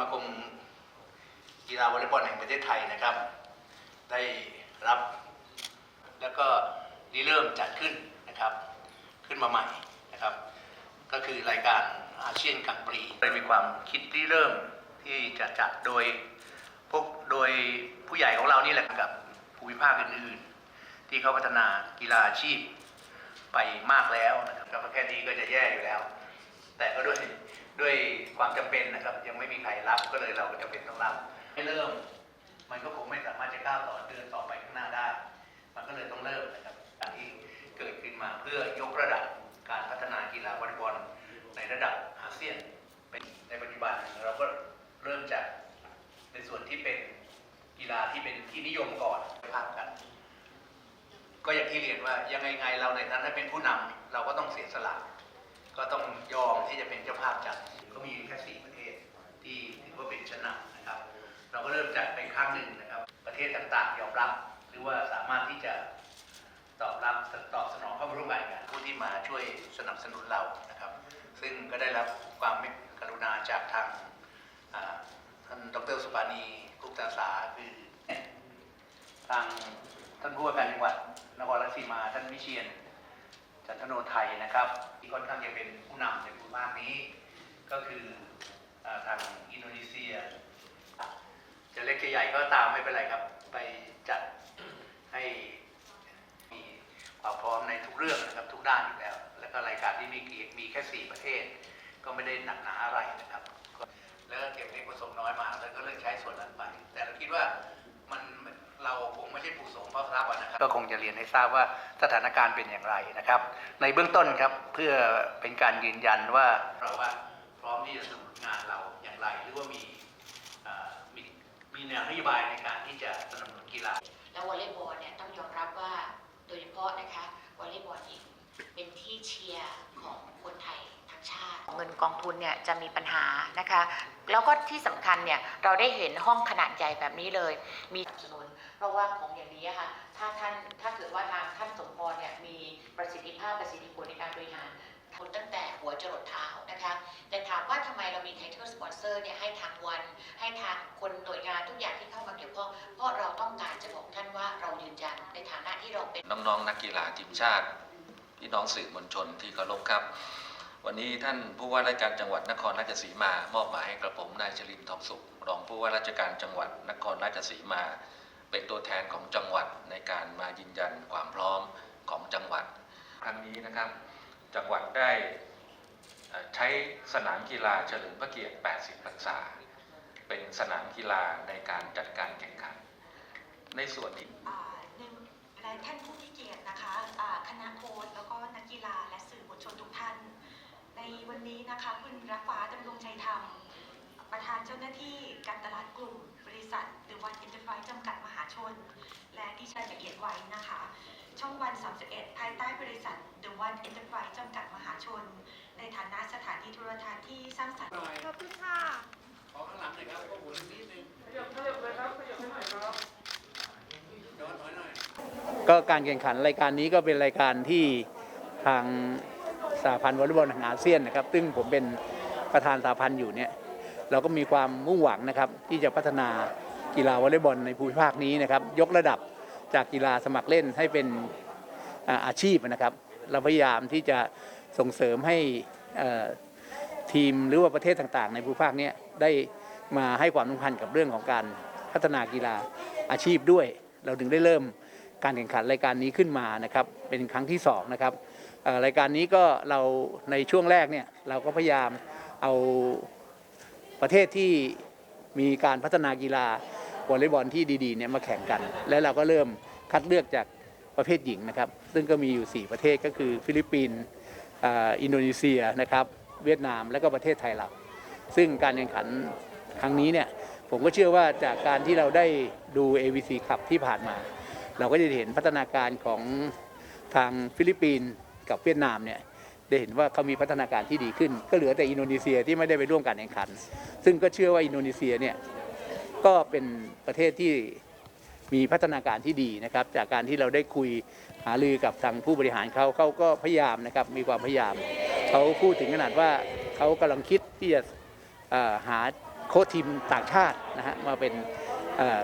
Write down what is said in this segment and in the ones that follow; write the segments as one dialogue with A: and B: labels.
A: มาคมกีฬาวอลเลย์บอลแห่งประเทศไทยนะครับ ได้รับ แล้วก็ริเริ่มจัดขึ้นนะครับ ขึ้นมาใหม่นะครับ ก็คือรายการอาเซียนกังปรีได้มีความคิดริเริ่มที่จะจัดโดยพวกโดยผู้ใหญ่ของเรานี่แหละกับภูมิภาคอื่นๆ ที่เขาพัฒนากีฬาอาชีพไปมากแล้วนะครับก็แค่นี้ก็จะแย่อยู่แล้ว แต่ก็ด้วย ด้วยความจำเป็นนะครับ ยังไม่มีใครรับก็เลยเราก็จำเป็นต้องรับให้เริ่ม มันก็คงไม่สามารถจะก้าวต่อเดินต่อไปข้างหน้าได้ มันก็เลยต้องเริ่มนะครับการที่เกิดขึ้นมาเพื่อยกระดับการพัฒนากีฬาวอลเลย์บอลในระดับอาเซียนเป็นในปัจจุบันเราก็เริ่มจากในส่วนที่เป็นกีฬาที่เป็นที่นิยมก่อนภาพกัน ก็อย่างที่เรียนว่ายังไงไงเราในฐานะเป็นผู้นำเราก็ต้องเสียสละ ก็ต้องยอมที่จะเป็นเจ้าภาพจัดก็มีแค่สี่ประเทศที่ถือว่าเป็นชนะนะครับ เราก็เริ่มจัดเป็นครั้งหนึ่งนะครับ ประเทศต่างๆยอมรับ หรือว่าสามารถที่จะตอบรับตอบสนองเข้ามาร่วมงานกันผู้ที่มาช่วยสนับสนุนเรานะครับ ซึ่งก็ได้รับความเมตกรุณาจากทางท่านดรสุปานีกุปตาสาคือทางท่านผู้ว่าการจังหวัดนครราชสีมาท่านวิเชียน จันโนไทยนะครับ ที่ค่อนข้างจะเป็นผู้นำในภูมิภาคนี้ ก็คืออทางอินโดนีเซีย จะเล็กจะใหญ่ก็ตามไม่เป็นไรครับ ไปจัดให้มีความพร้อมในทุกเรื่องนะครับทุกด้านอยู่แล้ว แล้วก็รายการที่มีกี่มีแค่สี่ประเทศ ก็ไม่ได้หนักหนาอะไรนะครับ แล้วก็เก็บเล็กผสมน้อยมาแล้วก็เลือกใช้ส่วนนั้นไป แต่เราคิดว่า เราคงไม่ใช่ผู้สูงเพราะทรัพย์อะนะครับก็คงจะเรียนให้ทราบว่าสถานการณ์เป็นอย่างไรนะครับ ในเบื้องต้นครับเพื่อเป็นการยืนยันว่าเราว่าพร้อมที่จะสนับสนุนงานเราอย่างไร หรือว่ามีเอ่อมีมีแนวนโยบายในการที่จะสนับสนุนกีฬา
B: แล้ววอลเลย์บอลเนี่ยต้องยอมรับว่าโดยเฉพาะนะคะวอลเลย์บอลหญิงเป็นที่เชียร์ของคนไทยทั้ง ชาติ เงินกองทุนเนี่ยจะมีปัญหานะคะ แล้วก็ที่สำคัญเนี่ยเราได้เห็นห้องขนาดใหญ่แบบนี้เลย มีสนุนเพราะว่าของอย่างนี้ค่ะถ้าท่านถ้าเกิดว่าทางท่านสมพรเนี่ยมีประสิทธิภาพประสิทธิผลในการบริหารคนตั้งแต่หัวจรดเท้านะคะ แต่ถามว่าทำไมเรามีไทเทอร์สปอนเซอร์เนี่ยให้ทางวัน ให้ทางคนหน่วยงานทุกอย่างที่เข้ามาเกี่ยวข้องเพราะเราต้องการจะบอกท่านว่าเรายืนยันในฐานะที่เราเป็น
C: น้องๆนักกีฬาทีมชาติ พี่น้องสื่อมวลชนที่เคารพครับ วันนี้ท่านผู้ว่าราชการจังหวัดนครราชสีมามอบหมายให้กระผมนายชลินทองสุขรองผู้ว่าราชการจังหวัดนครราชสีมา เป็นตัวแทนของจังหวัดในการมายืนยันความพร้อมของจังหวัด ครั้งนี้นะครับ จังหวัดได้ใช้สนามกีฬาเฉลิมพระเกียรติ 80 พรรษา เป็นสนามกีฬาในการจัดการแข่งขัน ในส่วนที่
D: และท่านผู้มีเกียรตินะคะคณะโค้ชแล้วก็นักกีฬาและสื่อมวลชนทุกท่าน ในวันนี้นะคะคุณรักฟ้าดำรงชัยธรรม ประธานเจ้าหน้าที่การตลาดกลุ่ม บริษัทหรือวันเอ็นเตอร์ไพรส์จำกัดมหาชน และดิฉันละเอียดไว้นะคะ ช่องวัน 31 ภายใต้บริษัท The One Enterprise จำกัดมหาชน ในฐานะสถานีโทรทัศน์ที่สร้างสรรค์
E: ขอบคุณค่ะ
A: ขอข้างหลังหน่อยครับก็หมุนนิดนึง
E: ขยับขยับเลยครับขยับให้หน่อยครับ
A: ย้อนถอยหน่อย
F: ก็การแข่งขันรายการนี้ก็เป็นรายการที่ทาง สหพันธ์วอลเลย์บอลแห่งอาเซียนนะครับ ซึ่งผมเป็นประธานสหพันธ์อยู่เนี่ยเราก็มีความมุ่งหวังนะครับที่จะพัฒนากีฬาวอลเลย์บอลในภูมิภาคนี้นะครับ ยกระดับจากกีฬาสมัครเล่นให้เป็นอาชีพนะครับ เราพยายามที่จะส่งเสริมให้ทีมหรือว่าประเทศต่างๆ ในภูมิภาคนี้ได้มาให้ความสำคัญกับเรื่องของการพัฒนากีฬาอาชีพด้วย เราถึงได้เริ่ม การแข่งขันรายการนี้ขึ้นมานะครับเป็นครั้งที่สองนะครับรายการนี้ก็เราในช่วงแรกเนี่ยเราก็พยายามเอาประเทศที่มีการพัฒนากีฬาวอลเลย์บอลที่ดีๆเนี่ยมาแข่งกัน และเราก็เริ่มคัดเลือกจากประเภทหญิงนะครับ ซึ่งก็มีอยู่ 4 ประเทศก็คือฟิลิปปินส์อินโดนีเซียนะครับเวียดนามและก็ประเทศไทยเรา ซึ่งการแข่งขันครั้งนี้เนี่ยผมก็เชื่อว่าจากการที่เราได้ดู AVC ขับที่ผ่านมา เราก็จะเห็นพัฒนาการของทางฟิลิปปินส์กับเวียดนามเนี่ยได้เห็นว่าเขามีพัฒนาการที่ดีขึ้น ก็เหลือแต่อินโดนีเซียที่ไม่ได้ไปร่วมการแข่งขัน ซึ่งก็เชื่อว่าอินโดนีเซียเนี่ยก็เป็นประเทศที่มีพัฒนาการที่ดีนะครับ จากการที่เราได้คุยหารือกับทางผู้บริหารเขาเขาก็พยายามนะครับมีความพยายามเขาพูดถึงขนาดว่าเขากำลังคิดที่จะหา
A: โค้ชทีมต่างชาตินะฮะมาเป็น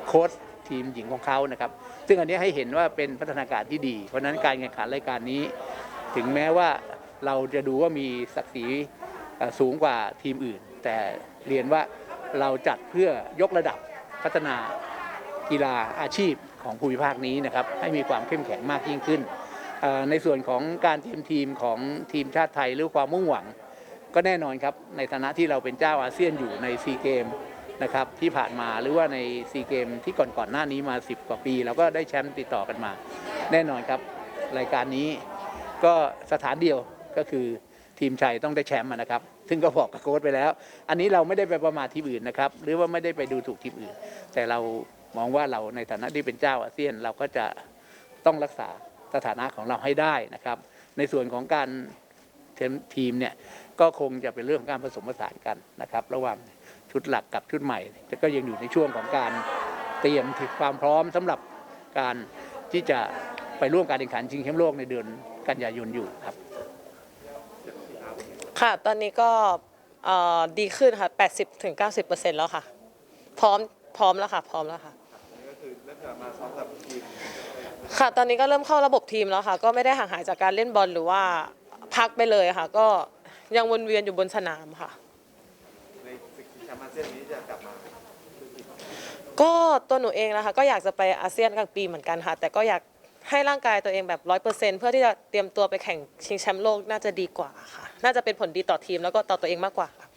A: โค้ช ทีมหญิงของเขานะครับ ซึ่งอันนี้ให้เห็นว่าเป็นพัฒนาการที่ดี เพราะนั้นการแข่งขันรายการนี้ ถึงแม้ว่าเราจะดูว่ามีศักดิ์ศรีสูงกว่าทีมอื่น แต่เรียนว่าเราจัดเพื่อยกระดับพัฒนากีฬาอาชีพของภูมิภาคนี้นะครับให้มีความเข้มแข็งมากยิ่งขึ้น ในส่วนของการทีมทีมของทีมชาติไทยหรือความมุ่งหวัง ก็แน่นอนครับในฐานะที่เราเป็นเจ้าอาเซียนอยู่ในซีเกม นะครับที่ผ่านมาหรือว่าในซีเกมที่ก่อนๆหน้านี้มา 10 กว่าปีเราก็ได้แชมป์ติดต่อกันมา แน่นอนครับรายการนี้ก็สถานเดียวก็คือทีมชัยต้องได้แชมป์นะครับ ซึ่งก็บอกกับโค้ชไปแล้ว อันนี้เราไม่ได้ไปประมาททีมอื่นนะครับ หรือว่าไม่ได้ไปดูถูกทีมอื่น แต่เรามองว่าเราในฐานะที่เป็นเจ้าอาเซียนเราก็จะต้องรักษาสถานะของเราให้ได้นะครับ ในส่วนของการทีมเนี่ยก็คงจะเป็นเรื่องของการผสมผสานกันนะครับ ระหว่าง ชุดหลักกับชุดใหม่แต่ก็ยังอยู่ในช่วงของการเตรียมถึงความพร้อมสำหรับการที่จะไปร่วมการแข่งขันชิงแชมป์โลกในเดือนกันยายนอยู่ครับ
G: ค่ะ ตอนนี้ก็เอ่อดีขึ้นค่ะ 80ถึง90 แล้วค่ะ พร้อม พร้อมแล้วค่ะ พร้อมแล้วค่ะค่ะ ตอนนี้ก็เริ่มเข้าระบบทีมแล้วค่ะ ก็ไม่ได้ห่างหายจากการเล่นบอลหรือว่าพักไปเลยค่ะ ก็ยังวนเวียนอยู่บนสนามค่ะ ก็ตัวหนูเองนะคะก็อยากจะไปอาเซียนกลางปีเหมือนกันค่ะ แต่ก็อยากให้ร่างกายตัวเองแบบร้อยเปอร์เซ็นต์เพื่อที่จะเตรียมตัวไปแข่งชิงแชมป์โลกน่าจะดีกว่าค่ะ น่าจะเป็นผลดีต่อทีมแล้วก็ต่อตัวเองมากกว่าค่ะ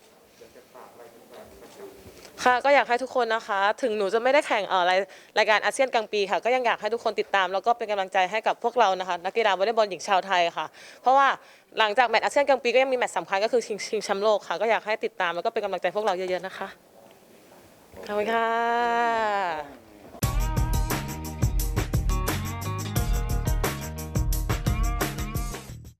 G: ค่ะก็อยากให้ทุกคนนะคะ ถึงหนูจะไม่ได้แข่งเอ่อรายรายการอาเซียนกลางปีค่ะ ก็ยังอยากให้ทุกคนติดตาม แล้วก็เป็นกำลังใจให้กับพวกเรานะคะนักกีฬาวอลเลย์บอลหญิงชาวไทยค่ะ เพราะว่าหลังจากแมตช์อาเซียนกลางปีก็ยังมีแมตช์สำคัญก็คือชิงชิงแชมป์โลกค่ะ ก็อยากให้ติดตามแล้วก็เป็นกำลังใจพวกเราเยอะๆนะคะขอบคุณค่ะ